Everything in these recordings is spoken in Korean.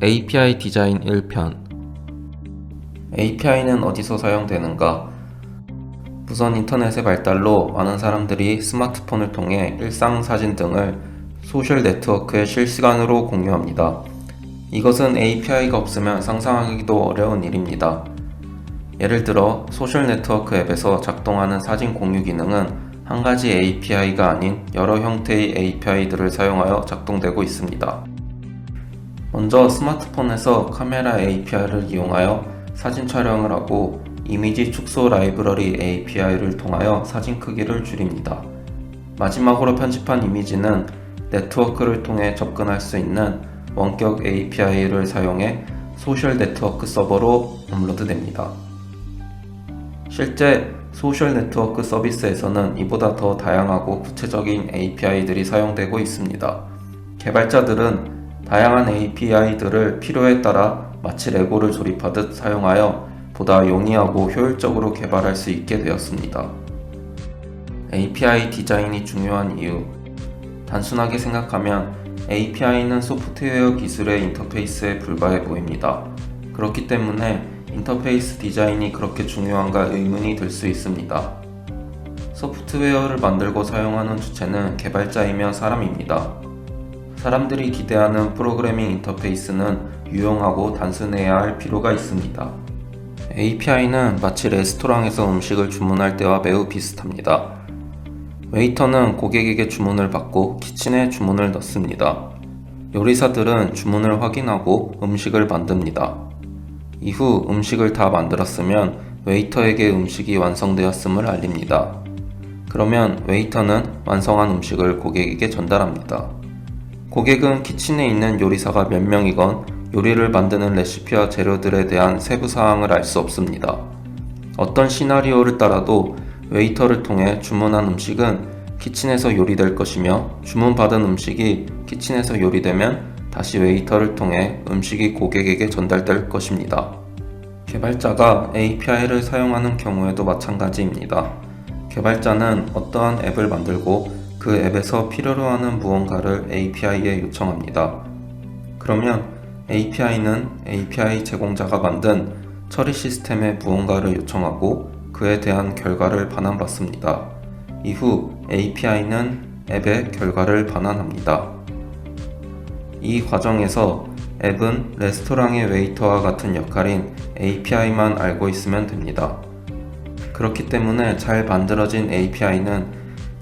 API 디자인 1편 API는 어디서 사용되는가? 우선 인터넷의 발달로 많은 사람들이 스마트폰을 통해 일상 사진 등을 소셜 네트워크에 실시간으로 공유합니다. 이것은 API가 없으면 상상하기도 어려운 일입니다. 예를 들어 소셜 네트워크 앱에서 작동하는 사진 공유 기능은 한 가지 API가 아닌 여러 형태의 API들을 사용하여 작동되고 있습니다. 먼저 스마트폰에서 카메라 API를 이용하여 사진 촬영을 하고 이미지 축소 라이브러리 API를 통하여 사진 크기를 줄입니다. 마지막으로 편집한 이미지는 네트워크를 통해 접근할 수 있는 원격 API를 사용해 소셜 네트워크 서버로 업로드됩니다. 실제 소셜 네트워크 서비스에서는 이보다 더 다양하고 구체적인 API들이 사용되고 있습니다. 개발자들은 다양한 API들을 필요에 따라 마치 레고를 조립하듯 사용하여 보다 용이하고 효율적으로 개발할 수 있게 되었습니다. API 디자인이 중요한 이유. 단순하게 생각하면 API는 소프트웨어 기술의 인터페이스에 불과해 보입니다. 그렇기 때문에 인터페이스 디자인이 그렇게 중요한가 의문이 들 수 있습니다. 소프트웨어를 만들고 사용하는 주체는 개발자이며 사람입니다. 사람들이 기대하는 프로그래밍 인터페이스는 유용하고 단순해야 할 필요가 있습니다. API는 마치 레스토랑에서 음식을 주문할 때와 매우 비슷합니다. 웨이터는 고객에게 주문을 받고 키친에 주문을 넣습니다. 요리사들은 주문을 확인하고 음식을 만듭니다. 이후 음식을 다 만들었으면 웨이터에게 음식이 완성되었음을 알립니다. 그러면 웨이터는 완성한 음식을 고객에게 전달합니다. 고객은 키친에 있는 요리사가 몇 명이건 요리를 만드는 레시피와 재료들에 대한 세부 사항을 알 수 없습니다. 어떤 시나리오를 따라도 웨이터를 통해 주문한 음식은 키친에서 요리될 것이며 주문받은 음식이 키친에서 요리되면 다시 웨이터를 통해 음식이 고객에게 전달될 것입니다. 개발자가 API를 사용하는 경우에도 마찬가지입니다. 개발자는 어떠한 앱을 만들고 그 앱에서 필요로 하는 무언가를 API에 요청합니다. 그러면 API는 API 제공자가 만든 처리 시스템에 무언가를 요청하고 그에 대한 결과를 반환받습니다. 이후 API는 앱의 결과를 반환합니다. 이 과정에서 앱은 레스토랑의 웨이터와 같은 역할인 API만 알고 있으면 됩니다. 그렇기 때문에 잘 만들어진 API는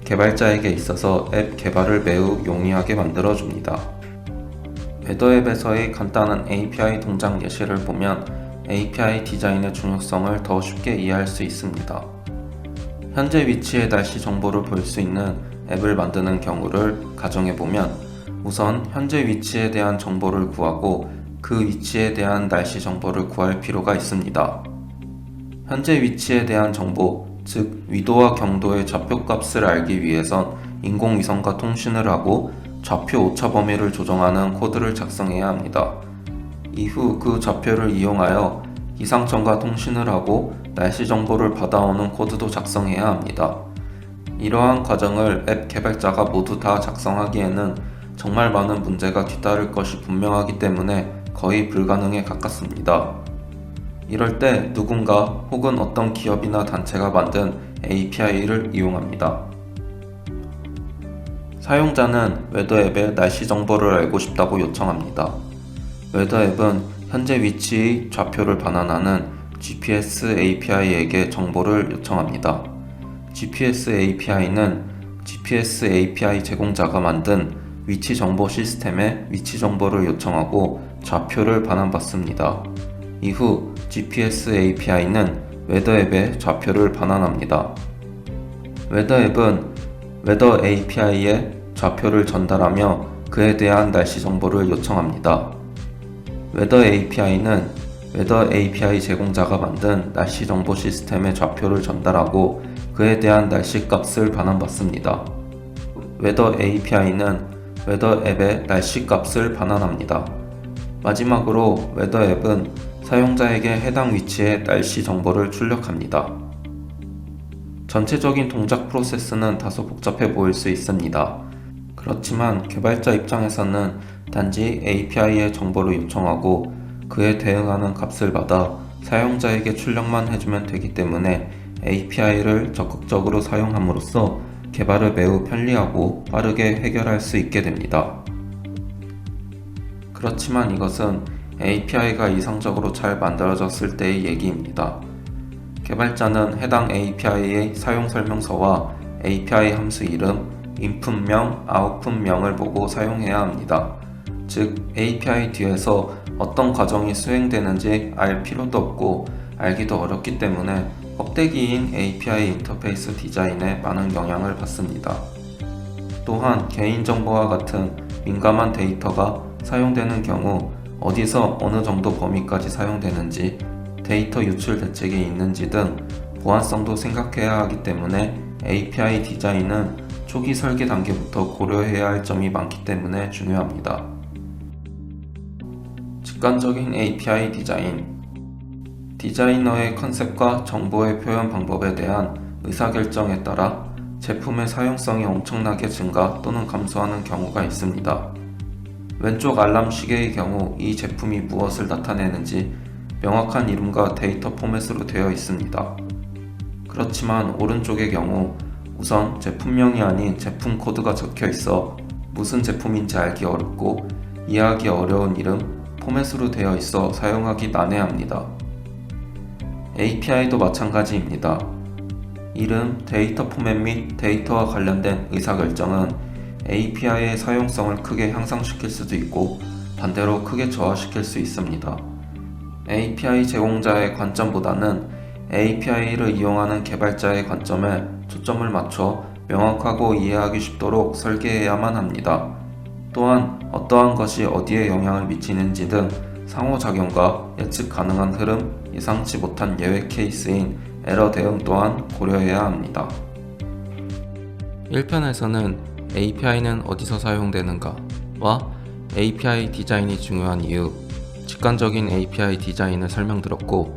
개발자에게 있어서 앱 개발을 매우 용이하게 만들어 줍니다. 웨더앱에서의 간단한 API 동작 예시를 보면 API 디자인의 중요성을 더 쉽게 이해할 수 있습니다. 현재 위치의 날씨 정보를 볼 수 있는 앱을 만드는 경우를 가정해 보면 우선 현재 위치에 대한 정보를 구하고 그 위치에 대한 날씨 정보를 구할 필요가 있습니다. 현재 위치에 대한 정보, 즉 위도와 경도의 좌표 값을 알기 위해선 인공위성과 통신을 하고 좌표 오차 범위를 조정하는 코드를 작성해야 합니다. 이후 그 좌표를 이용하여 기상청과 통신을 하고 날씨 정보를 받아오는 코드도 작성해야 합니다. 이러한 과정을 앱 개발자가 모두 다 작성하기에는 정말 많은 문제가 뒤따를 것이 분명하기 때문에 거의 불가능에 가깝습니다. 이럴 때 누군가 혹은 어떤 기업이나 단체가 만든 API를 이용합니다. 사용자는 웨더앱의 날씨 정보를 알고 싶다고 요청합니다. 웨더 앱은 현재 위치의 좌표를 반환하는 GPS API에게 정보를 요청합니다. GPS API는 GPS API 제공자가 만든 위치 정보 시스템에 위치 정보를 요청하고 좌표를 반환받습니다. 이후 GPS API는 웨더앱에 좌표를 반환합니다. 웨더 앱은 웨더 API에 좌표를 전달하며 그에 대한 날씨 정보를 요청합니다. 웨더 API는 웨더 API 제공자가 만든 날씨 정보 시스템의 좌표를 전달하고 그에 대한 날씨 값을 반환받습니다. 웨더 API는 웨더 앱의 날씨 값을 반환합니다. 마지막으로 웨더 앱은 사용자에게 해당 위치의 날씨 정보를 출력합니다. 전체적인 동작 프로세스는 다소 복잡해 보일 수 있습니다. 그렇지만 개발자 입장에서는 단지 API에 정보를 요청하고 그에 대응하는 값을 받아 사용자에게 출력만 해주면 되기 때문에 API를 적극적으로 사용함으로써 개발을 매우 편리하고 빠르게 해결할 수 있게 됩니다. 그렇지만 이것은 API가 이상적으로 잘 만들어졌을 때의 얘기입니다. 개발자는 해당 API의 사용 설명서와 API 함수 이름, 인풋명, 아웃풋명을 보고 사용해야 합니다. 즉, API 뒤에서 어떤 과정이 수행되는지 알 필요도 없고 알기도 어렵기 때문에 껍데기인 API 인터페이스 디자인에 많은 영향을 받습니다. 또한 개인정보와 같은 민감한 데이터가 사용되는 경우 어디서 어느 정도 범위까지 사용되는지 데이터 유출 대책이 있는지 등 보안성도 생각해야 하기 때문에 API 디자인은 초기 설계 단계부터 고려해야 할 점이 많기 때문에 중요합니다. 직관적인 API 디자인 디자이너의 컨셉과 정보의 표현 방법에 대한 의사결정에 따라 제품의 사용성이 엄청나게 증가 또는 감소하는 경우가 있습니다. 왼쪽 알람 시계의 경우 이 제품이 무엇을 나타내는지 명확한 이름과 데이터 포맷으로 되어 있습니다. 그렇지만 오른쪽의 경우 우선 제품명이 아닌 제품 코드가 적혀 있어 무슨 제품인지 알기 어렵고 이해하기 어려운 이름, 포맷으로 되어 있어 사용하기 난해합니다. API도 마찬가지입니다. 이름, 데이터 포맷 및 데이터와 관련된 의사결정은 API의 사용성을 크게 향상시킬 수도 있고 반대로 크게 저하시킬 수 있습니다. API 제공자의 관점보다는 API를 이용하는 개발자의 관점에 초점을 맞춰 명확하고 이해하기 쉽도록 설계해야만 합니다. 또한 어떠한 것이 어디에 영향을 미치는지 등 상호작용과 예측 가능한 흐름, 예상치 못한 예외 케이스인 에러 대응 또한 고려해야 합니다. 1편에서는 API는 어디서 사용되는가와 API 디자인이 중요한 이유, 직관적인 API 디자인을 설명드렸고,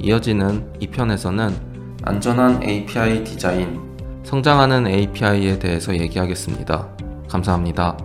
이어지는 2편에서는 안전한 API 디자인, 성장하는 API에 대해서 얘기하겠습니다. 감사합니다.